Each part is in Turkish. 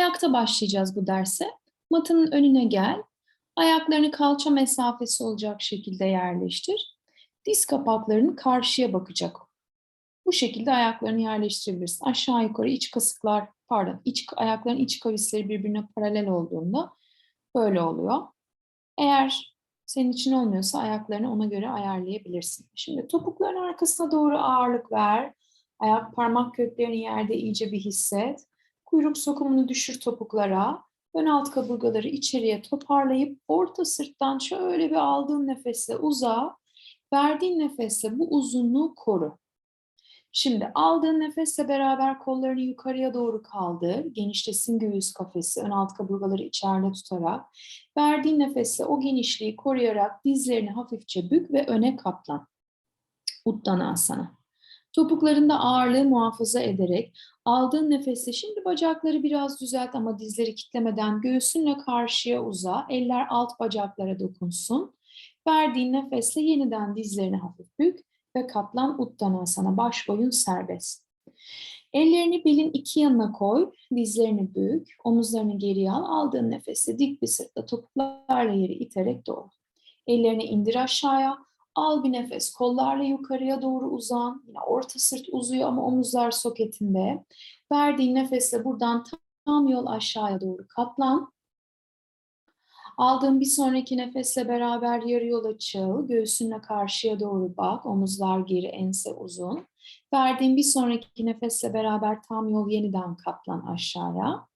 Ayakta başlayacağız bu derse. Matının önüne gel. Ayaklarını kalça mesafesi olacak şekilde yerleştir. Diz kapaklarının karşıya bakacak. Bu şekilde ayaklarını yerleştirebilirsin. Aşağı yukarı iç kasıklar, pardon, iç, ayakların iç kavisleri birbirine paralel olduğunda böyle oluyor. Eğer senin için olmuyorsa ayaklarını ona göre ayarlayabilirsin. Şimdi topukların arkasına doğru ağırlık ver. Ayak parmak köklerini yerde iyice bir hisset. Kuyruk sokumunu düşür topuklara. Ön alt kaburgaları içeriye toparlayıp orta sırttan şöyle bir aldığın nefesle uza. Verdiğin nefesle bu uzunluğu koru. Şimdi aldığın nefesle beraber kollarını yukarıya doğru kaldır. Genişlesin göğüs kafesi, ön alt kaburgaları içeride tutarak. Verdiğin nefesle o genişliği koruyarak dizlerini hafifçe bük ve öne katlan. Uttanasana. Topuklarında ağırlığı muhafaza ederek aldığın nefesle şimdi bacakları biraz düzelt ama dizleri kitlemeden göğsünle karşıya uza. Eller alt bacaklara dokunsun. Verdiğin nefesle yeniden dizlerini hafif bük ve katlan uttanasana. Baş boyun serbest. Ellerini belin iki yanına koy, dizlerini bük, omuzlarını geriye al. Aldığın nefesle dik bir sırtla topuklarla yeri iterek doğru. Ellerini indir aşağıya. Al bir nefes. Kollarla yukarıya doğru uzan. Yine orta sırt uzuyor ama omuzlar soketinde. Verdiğin nefesle buradan tam yol aşağıya doğru katlan. Aldığın bir sonraki nefesle beraber yarı yol açıl. Göğsünle karşıya doğru bak. Omuzlar geri, ense uzun. Verdiğin bir sonraki nefesle beraber tam yol yeniden katlan aşağıya.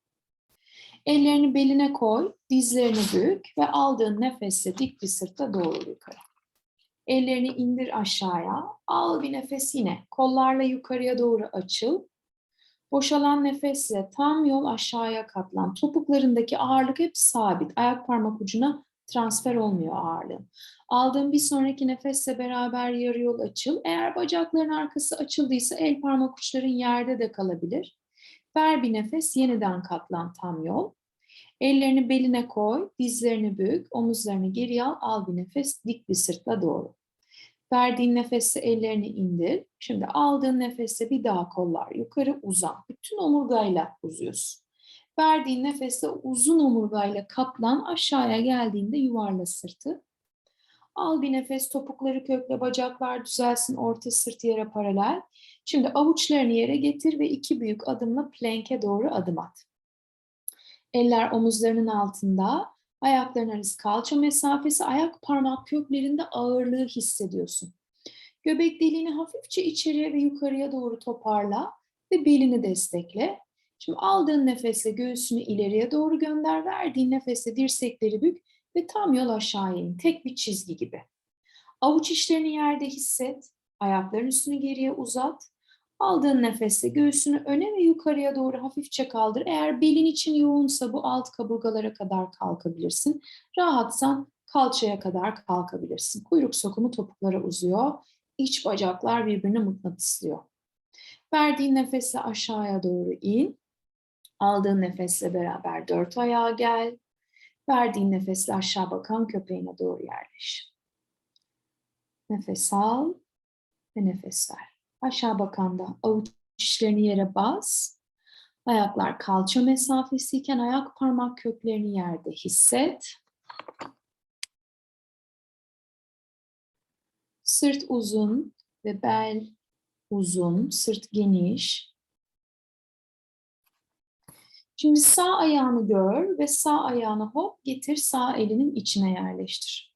Ellerini beline koy, dizlerini bük ve aldığın nefesle dik bir sırtla doğru yukarı. Ellerini indir aşağıya. Al bir nefes yine. Kollarla yukarıya doğru açıl. Boşalan nefesle tam yol aşağıya katlan. Topuklarındaki ağırlık hep sabit. Ayak parmak ucuna transfer olmuyor ağırlığın. Aldığın bir sonraki nefesle beraber yarı yol açıl. Eğer bacakların arkası açıldıysa el parmak uçların yerde de kalabilir. Ver bir nefes, yeniden katlan tam yol. Ellerini beline koy, dizlerini bük, omuzlarını geriye al, al bir nefes, dik bir sırtla doğru. Verdiğin nefesle ellerini indir. Şimdi aldığın nefesle bir daha kollar yukarı uzan. Bütün omurgayla uzuyorsun. Verdiğin nefesle uzun omurgayla katlan. Aşağıya geldiğinde yuvarla sırtı. Al bir nefes topukları kökle bacaklar düzelsin orta sırt yere paralel. Şimdi avuçlarını yere getir ve iki büyük adımla plank'e doğru adım at. Eller omuzlarının altında, ayakların arası kalça mesafesi, ayak parmak köklerinde ağırlığı hissediyorsun. Göbek deliğini hafifçe içeriye ve yukarıya doğru toparla ve belini destekle. Şimdi aldığın nefesle göğsünü ileriye doğru gönder, verdiğin nefesle dirsekleri bük ve tam yol aşağı in. Tek bir çizgi gibi. Avuç içlerini yerde hisset, ayakların üstünü geriye uzat. Aldığın nefesle göğsünü öne ve yukarıya doğru hafifçe kaldır. Eğer belin için yoğunsa bu alt kaburgalara kadar kalkabilirsin. Rahatsan kalçaya kadar kalkabilirsin. Kuyruk sokumu topuklara uzuyor. İç bacaklar birbirine mıknatıslıyor. Verdiğin nefesle aşağıya doğru in. Aldığın nefesle beraber dört ayağa gel. Verdiğin nefesle aşağı bakan köpeğine doğru yerleş. Nefes al ve nefes ver. Aşağı bakanda avuç içlerini yere bas. Ayaklar kalça mesafesiyken ayak parmak köklerini yerde hisset. Sırt uzun ve bel uzun, sırt geniş. Şimdi sağ ayağını gör ve sağ ayağını hop getir sağ elinin içine yerleştir.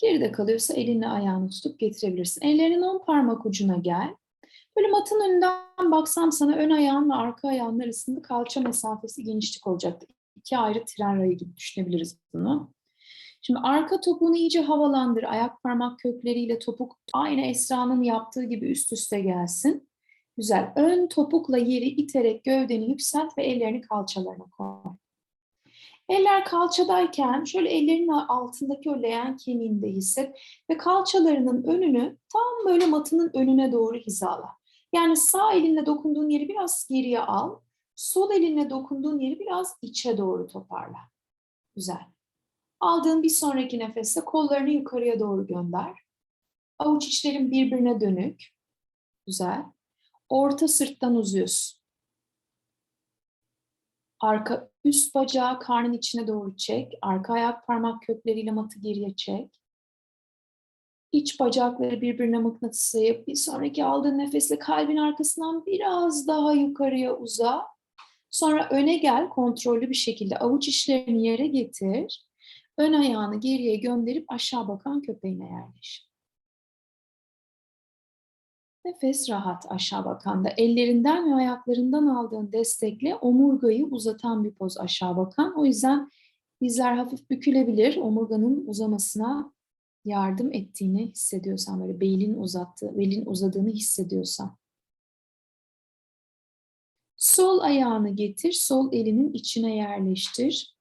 Geride kalıyorsa elinle ayağını tutup getirebilirsin. Ellerinin on parmak ucuna gel. Böyle matın önünden baksam sana ön ayağın ve arka ayağın arasında kalça mesafesi genişlik olacaktı. İki ayrı tren rayı gibi düşünebiliriz bunu. Şimdi arka topuğunu iyice havalandır. Ayak parmak kökleriyle topuk aynı Esra'nın yaptığı gibi üst üste gelsin. Güzel. Ön topukla yeri iterek gövdeni yükselt ve ellerini kalçalarına koy. Eller kalçadayken şöyle ellerinin altındaki o leğen kemiğini de hisset ve kalçalarının önünü tam böyle matının önüne doğru hizala. Yani sağ elinle dokunduğun yeri biraz geriye al, sol elinle dokunduğun yeri biraz içe doğru toparla. Güzel. Aldığın bir sonraki nefeste kollarını yukarıya doğru gönder. Avuç içlerin birbirine dönük. Güzel. Orta sırttan uzuyorsun. Arka üst bacağı karnın içine doğru çek. Arka ayak parmak kökleriyle matı geriye çek. İç bacakları birbirine mıknatıslayıp bir sonraki aldığın nefesle kalbin arkasından biraz daha yukarıya uza. Sonra öne gel kontrollü bir şekilde avuç içlerini yere getir. Ön ayağını geriye gönderip aşağı bakan köpeğine yerleş. Nefes rahat aşağı bakanda. Ellerinden ve ayaklarından aldığın destekle omurgayı uzatan bir poz aşağı bakan. O yüzden dizler hafif bükülebilir. Omurganın uzamasına yardım ettiğini hissediyorsan, böyle belin uzattığı, belin uzadığını hissediyorsan. Sol ayağını getir, sol elinin içine yerleştir.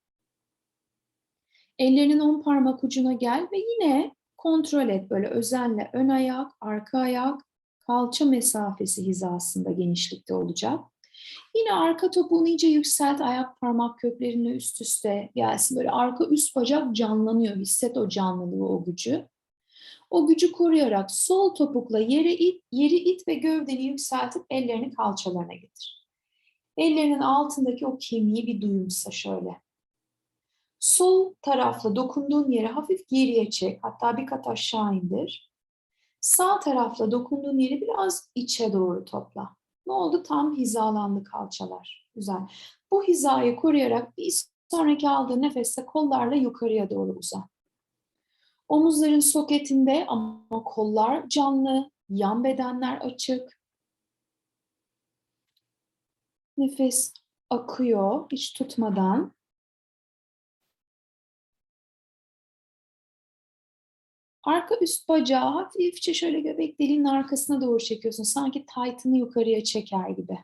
Ellerinin on parmak ucuna gel ve yine kontrol et böyle özenle ön ayak, arka ayak, kalça mesafesi hizasında genişlikte olacak. Yine arka topuğunu iyice yükselt, ayak parmak köklerinle üst üste gelsin. Böyle arka üst bacak canlanıyor, hisset o canlılığı, o gücü. O gücü koruyarak sol topukla yere it, yeri it ve gövdeni yükseltip ellerini kalçalarına getir. Ellerinin altındaki o kemiği bir duyumsa şöyle. Sol tarafla dokunduğun yere hafif geriye çek. Hatta bir kat aşağı indir. Sağ tarafla dokunduğun yeri biraz içe doğru topla. Ne oldu? Tam hizalandı kalçalar. Güzel. Bu hizayı koruyarak bir sonraki aldığın nefeste kollarla yukarıya doğru uza. Omuzların soketinde ama kollar canlı, yan bedenler açık. Nefes akıyor hiç tutmadan. Arka üst bacağı hafifçe şöyle göbek deliğinin arkasına doğru çekiyorsun. Sanki taytını yukarıya çeker gibi.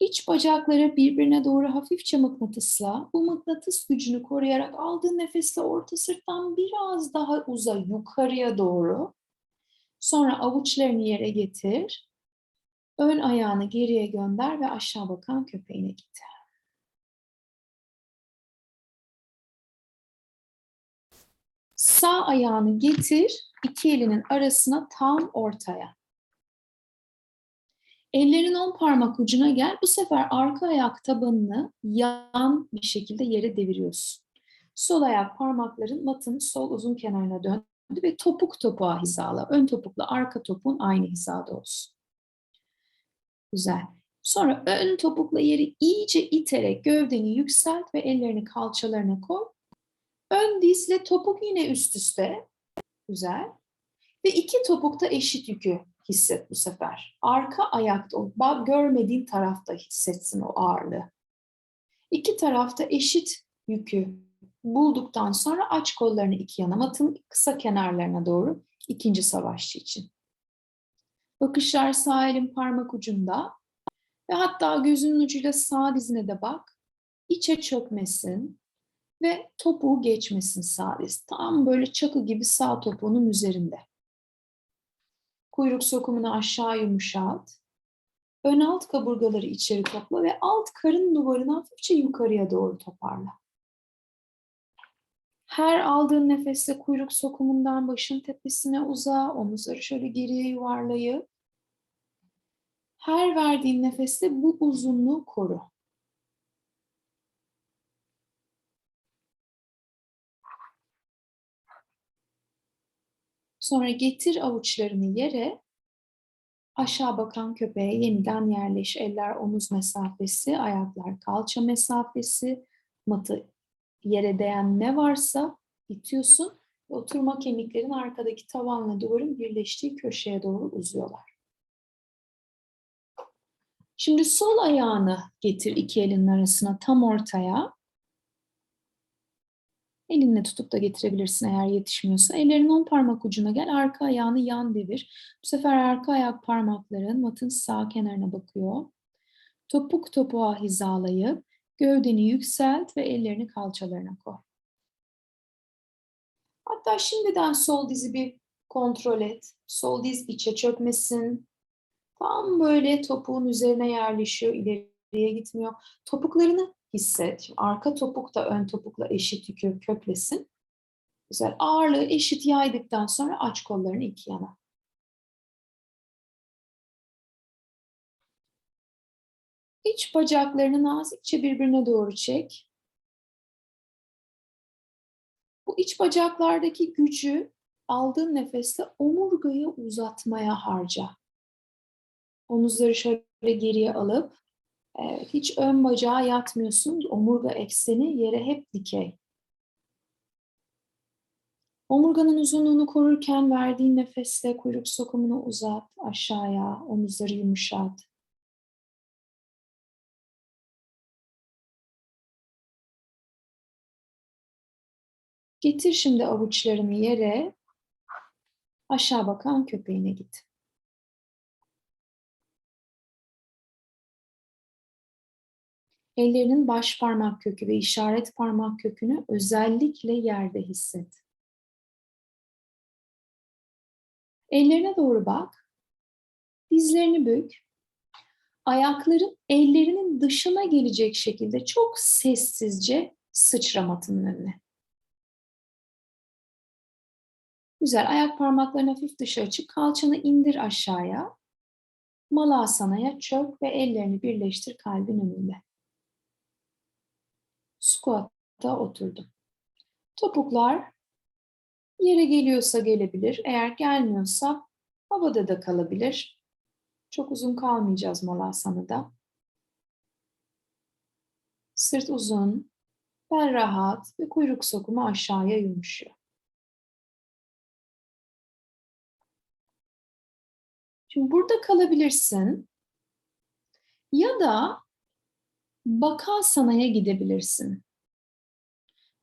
İç bacakları birbirine doğru hafifçe mıknatısla. Bu mıknatıs gücünü koruyarak aldığın nefesle orta sırttan biraz daha uza yukarıya doğru. Sonra avuçlarını yere getir. Ön ayağını geriye gönder ve aşağı bakan köpeğine git. Sağ ayağını getir, iki elinin arasına tam ortaya. Ellerin on parmak ucuna gel. Bu sefer arka ayak tabanını yan bir şekilde yere deviriyorsun. Sol ayak parmakların matın sol uzun kenarına döndü ve topuk topuğa hizala. Ön topukla arka topuğun aynı hizada olsun. Güzel. Sonra ön topukla yeri iyice iterek gövdeni yükselt ve ellerini kalçalarına koy. Ön dizle topuk yine üst üste. Güzel. Ve iki topukta eşit yükü hisset bu sefer. Arka ayakta, o görmediğin tarafta hissetsin o ağırlığı. İki tarafta eşit yükü bulduktan sonra aç kollarını iki yana, matın kısa kenarlarına doğru ikinci savaşçı için. Bakışlar sağ elin parmak ucunda ve hatta gözünün ucuyla sağ dizine de bak. İçe çökmesin ve topuğu geçmesin sağ. Tam böyle çakı gibi sağ topuğunun üzerinde. Kuyruk sokumunu aşağı yumuşat. Ön alt kaburgaları içeri topla ve alt karın duvarını hafifçe yukarıya doğru toparla. Her aldığın nefeste kuyruk sokumundan başın tepesine uza, omuzları şöyle geriye yuvarlayıp her verdiğin nefeste bu uzunluğu koru. Sonra getir avuçlarını yere, aşağı bakan köpeğe yeniden yerleş. Eller omuz mesafesi, ayaklar kalça mesafesi, matı yere değen ne varsa itiyorsun. Oturma kemiklerin arkadaki tavanla duvarın birleştiği köşeye doğru uzuyorlar. Şimdi sol ayağını getir iki elinin arasına tam ortaya. Elinle tutup da getirebilirsin eğer yetişmiyorsa. Ellerin on parmak ucuna gel. Arka ayağını yan devir. Bu sefer arka ayak parmakların matın sağ kenarına bakıyor. Topuk topuğa hizalayıp gövdeni yükselt ve ellerini kalçalarına koy. Hatta şimdiden sol dizi bir kontrol et. Sol diz içe çökmesin. Tam böyle topuğun üzerine yerleşiyor, ileriye gitmiyor. Topuklarını hisset. Şimdi arka topuk da ön topukla eşit yükü köklesin. Güzel. Ağırlığı eşit yaydıktan sonra aç kollarını iki yana. İç bacaklarını nazikçe birbirine doğru çek. Bu iç bacaklardaki gücü aldığın nefesle omurgayı uzatmaya harca. Omuzları şöyle geriye alıp evet, hiç ön bacağa yatmıyorsun. Omurga ekseni yere hep dikey. Omurganın uzunluğunu korurken verdiğin nefesle kuyruk sokumunu uzat aşağıya, omuzları yumuşat. Getir şimdi avuçlarını yere, aşağı bakan köpeğine git. Ellerinin baş parmak kökü ve işaret parmak kökünü özellikle yerde hisset. Ellerine doğru bak. Dizlerini bük. Ayakların ellerinin dışına gelecek şekilde çok sessizce sıçra matının önüne. Güzel. Ayak parmaklarını hafif dışa açıp kalçanı indir aşağıya. Malasana'ya çök ve ellerini birleştir kalbin önünde. Squat'ta oturdum. Topuklar yere geliyorsa gelebilir. Eğer gelmiyorsa havada da kalabilir. Çok uzun kalmayacağız Malasana'da. Sırt uzun, bel rahat ve kuyruk sokumu aşağıya yumuşuyor. Şimdi burada kalabilirsin. Ya da Bakasana'ya gidebilirsin.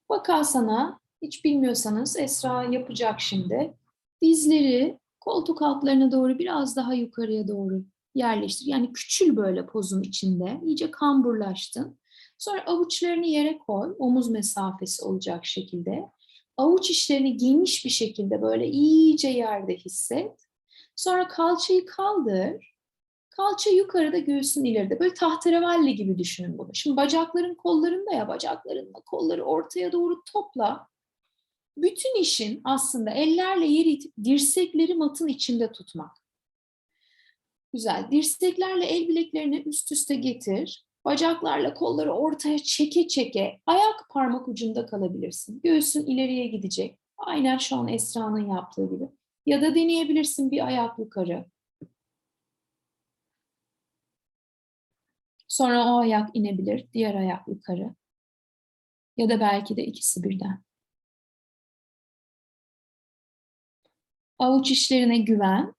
Bakasana hiç bilmiyorsanız Esra yapacak şimdi. Dizleri koltuk altlarına doğru biraz daha yukarıya doğru yerleştir. Yani küçül böyle pozun içinde. İyice kamburlaştın. Sonra avuçlarını yere koy. Omuz mesafesi olacak şekilde. Avuç içlerini geniş bir şekilde böyle iyice yerde hisset. Sonra kalçayı kaldır. Kalça yukarıda, göğsün ileride. Böyle tahterevalli gibi düşünün bunu. Şimdi bacakların kollarında ya, bacakların kolları ortaya doğru topla. Bütün işin aslında ellerle yeri itip dirsekleri matın içinde tutmak. Güzel. Dirseklerle el bileklerini üst üste getir. Bacaklarla kolları ortaya çeke çeke ayak parmak ucunda kalabilirsin. Göğsün ileriye gidecek. Aynen şu an Esra'nın yaptığı gibi. Ya da deneyebilirsin bir ayak yukarı. Sonra o ayak inebilir, diğer ayak yukarı. Ya da belki de ikisi birden. Avuç işlerine güven,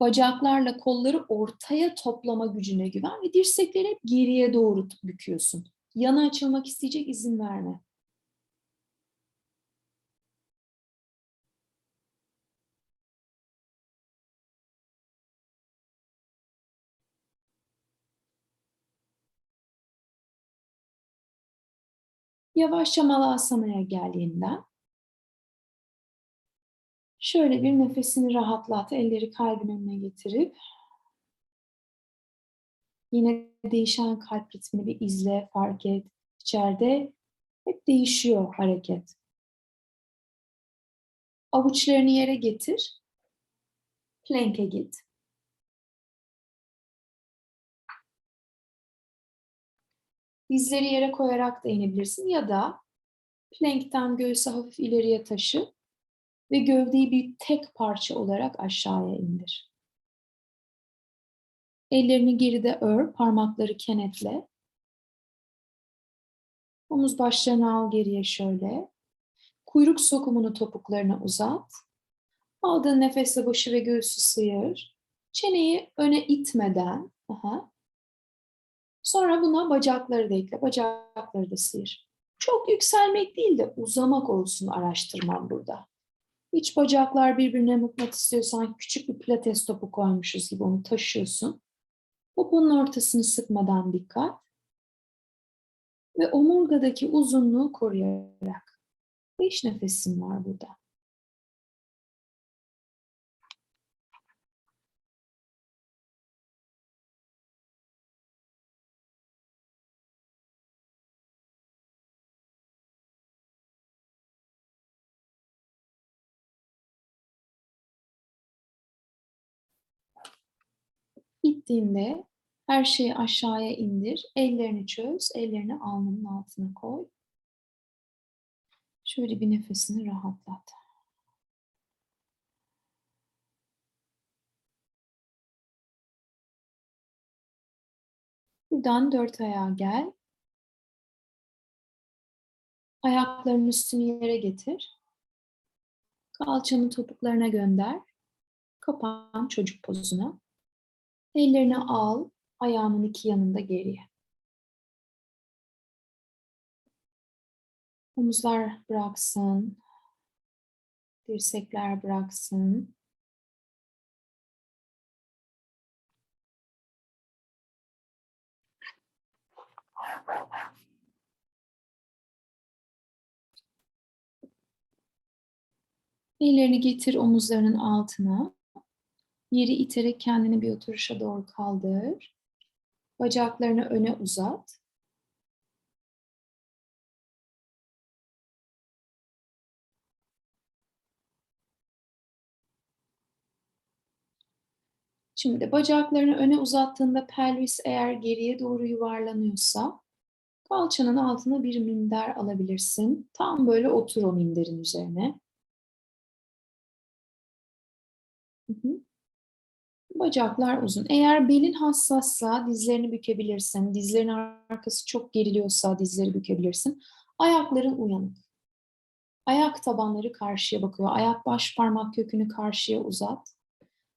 bacaklarla kolları ortaya toplama gücüne güven ve dirsekleri hep geriye doğru büküyorsun. Yana açılmak isteyecek izin verme. Yavaşça Malasana'ya geldiğinden şöyle bir nefesini rahatlat, elleri kalbin önüne getirip yine değişen kalp ritmini bir izle, fark et. İçeride hep değişiyor hareket. Avuçlarını yere getir. Plank'e git. Dizleri yere koyarak da inebilirsin ya da plankten göğsü hafif ileriye taşı ve gövdeyi bir tek parça olarak aşağıya indir. Ellerini geride ör, parmakları kenetle. Omuz başlarını al geriye şöyle. Kuyruk sokumunu topuklarına uzat. Aldığın nefesle başı ve göğsü sıyır. Çeneyi öne itmeden, aha, Sonra buna bacakları da ekle, bacakları da sıyır. Çok yükselmek değil de uzamak olsun araştırmam burada. İç bacaklar birbirine mıknatıs istiyorsan küçük bir pilates topu koymuşuz gibi onu taşıyorsun. Poponun ortasını sıkmadan dikkat. Ve omurgadaki uzunluğu koruyarak. Beş nefesim var burada. Bittiğinde Her şeyi aşağıya indir. Ellerini çöz. Ellerini alnının altına koy. Şöyle bir nefesini rahatlat. Buradan dört ayağa gel. Ayaklarının üstünü yere getir. Kalçanı topuklarına gönder. Kapan çocuk pozuna. Ellerini al, ayağının iki yanında geriye. Omuzlar bıraksın. Dirsekler bıraksın. Ellerini getir omuzlarının altına. Yeri iterek kendini bir oturuşa doğru kaldır. Bacaklarını öne uzat. Şimdi bacaklarını öne uzattığında pelvis eğer geriye doğru yuvarlanıyorsa kalçanın altına bir minder alabilirsin. Tam böyle otur o minderin üzerine. Hı hı. Bacaklar uzun. Eğer belin hassassa dizlerini bükebilirsin. Dizlerin arkası çok geriliyorsa dizleri bükebilirsin. Ayakların uyanık. Ayak tabanları karşıya bakıyor. Ayak baş parmak kökünü karşıya uzat.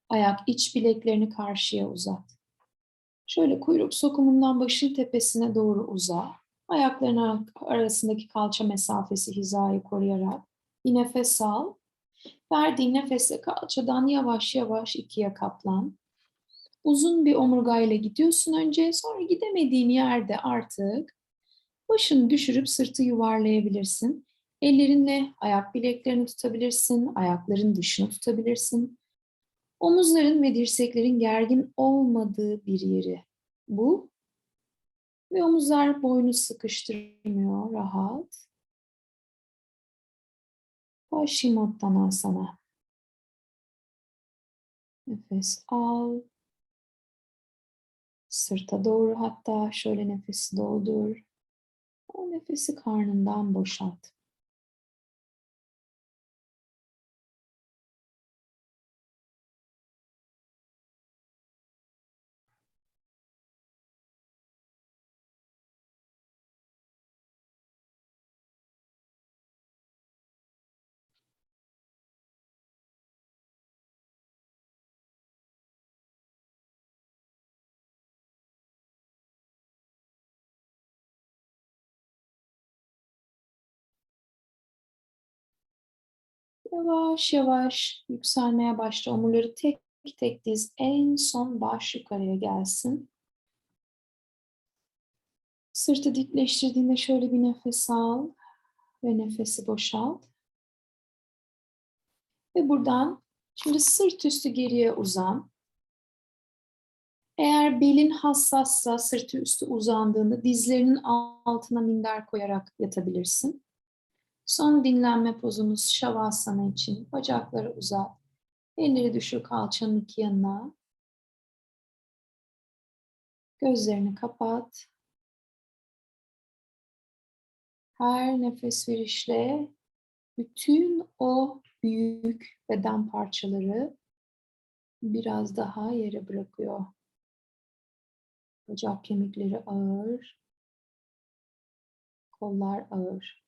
Ayak iç bileklerini karşıya uzat. Şöyle kuyruk sokumundan başın tepesine doğru uza. Ayakların arasındaki kalça mesafesi hizayı koruyarak bir nefes al. Verdiğin nefesle kalçadan yavaş yavaş ikiye katlan. Uzun bir omurgayla gidiyorsun önce, sonra gidemediğin yerde artık başını düşürüp sırtı yuvarlayabilirsin. Ellerinle ayak bileklerini tutabilirsin, ayakların dışını tutabilirsin. Omuzların ve dirseklerin gergin olmadığı bir yeri bu. Ve omuzlar boynu sıkıştırmıyor, rahat. Paschimottanasana. Nefes al. Sırta doğru hatta şöyle nefesi doldur. O nefesi karnından boşalt. Yavaş yavaş yükselmeye başla. Omurları tek tek diz. En son baş yukarıya gelsin. Sırtı dikleştirdiğinde şöyle bir nefes al ve nefesi boşalt. Ve buradan şimdi sırt üstü geriye uzan. Eğer belin hassassa sırtı üstü uzandığında dizlerinin altına minder koyarak yatabilirsin. Son dinlenme pozumuz Shavasana için. Bacakları uzat. Elleri düşür kalçanın iki yanına. Gözlerini kapat. Her nefes verişle bütün o büyük beden parçaları biraz daha yere bırakıyor. Bacak kemikleri ağır. Kollar ağır.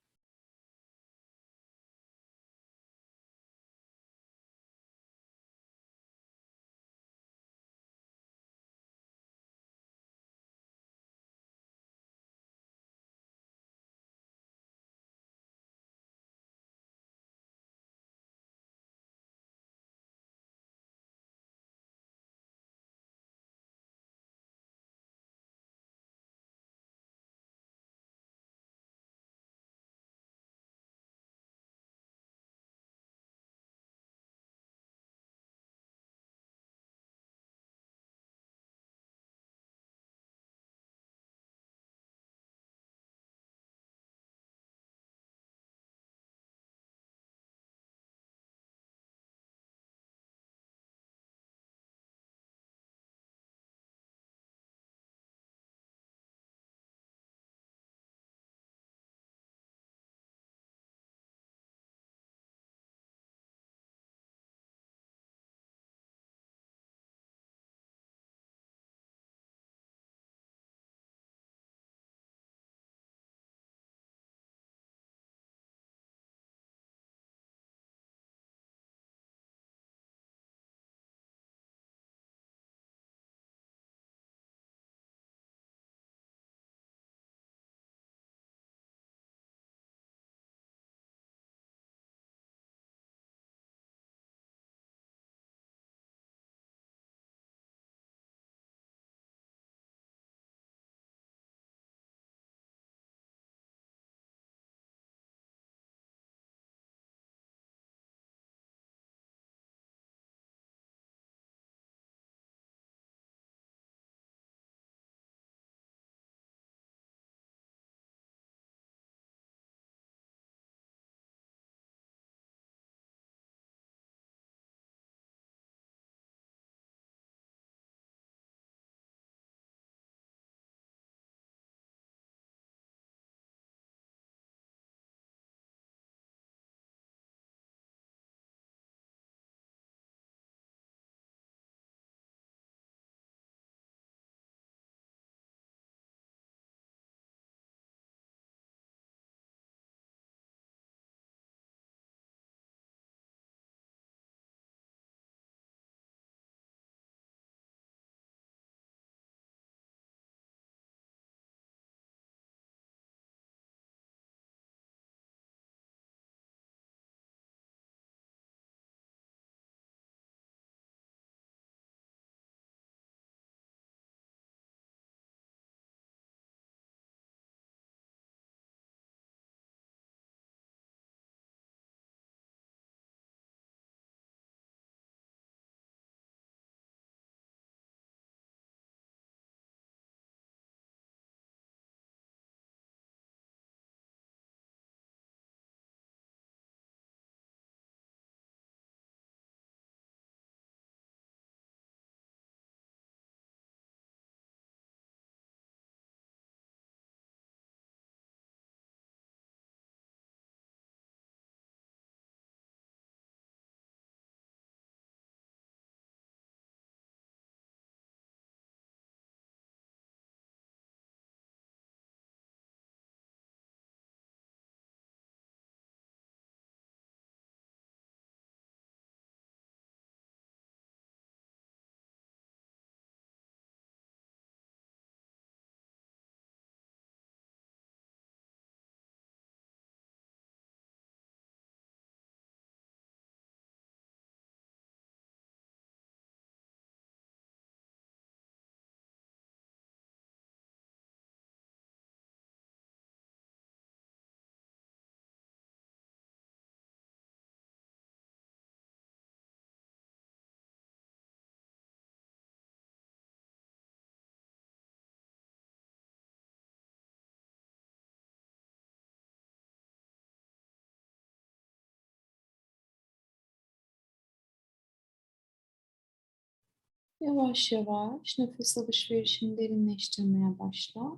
Yavaş yavaş nefes alışverişini derinleştirmeye başla.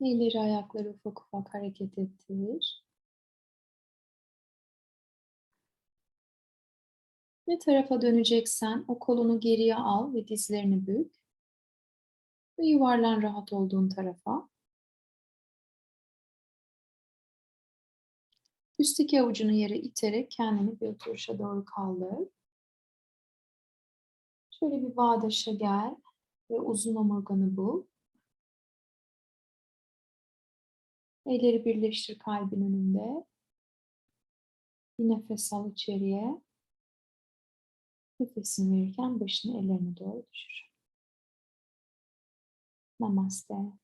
Elleri ayakları ufak ufak hareket ettir. Ne tarafa döneceksen o kolunu geriye al ve dizlerini bük. Ve yuvarlan rahat olduğun tarafa. Üstteki avucunu yere iterek kendini bir oturuşa doğru kaldır. Şöyle bir bağdaşa gel ve uzun omurganı bul. Elleri birleştir kalbin önünde. Bir nefes al içeriye. Nefesini verirken başını ellerine doğru düşür. Namaste.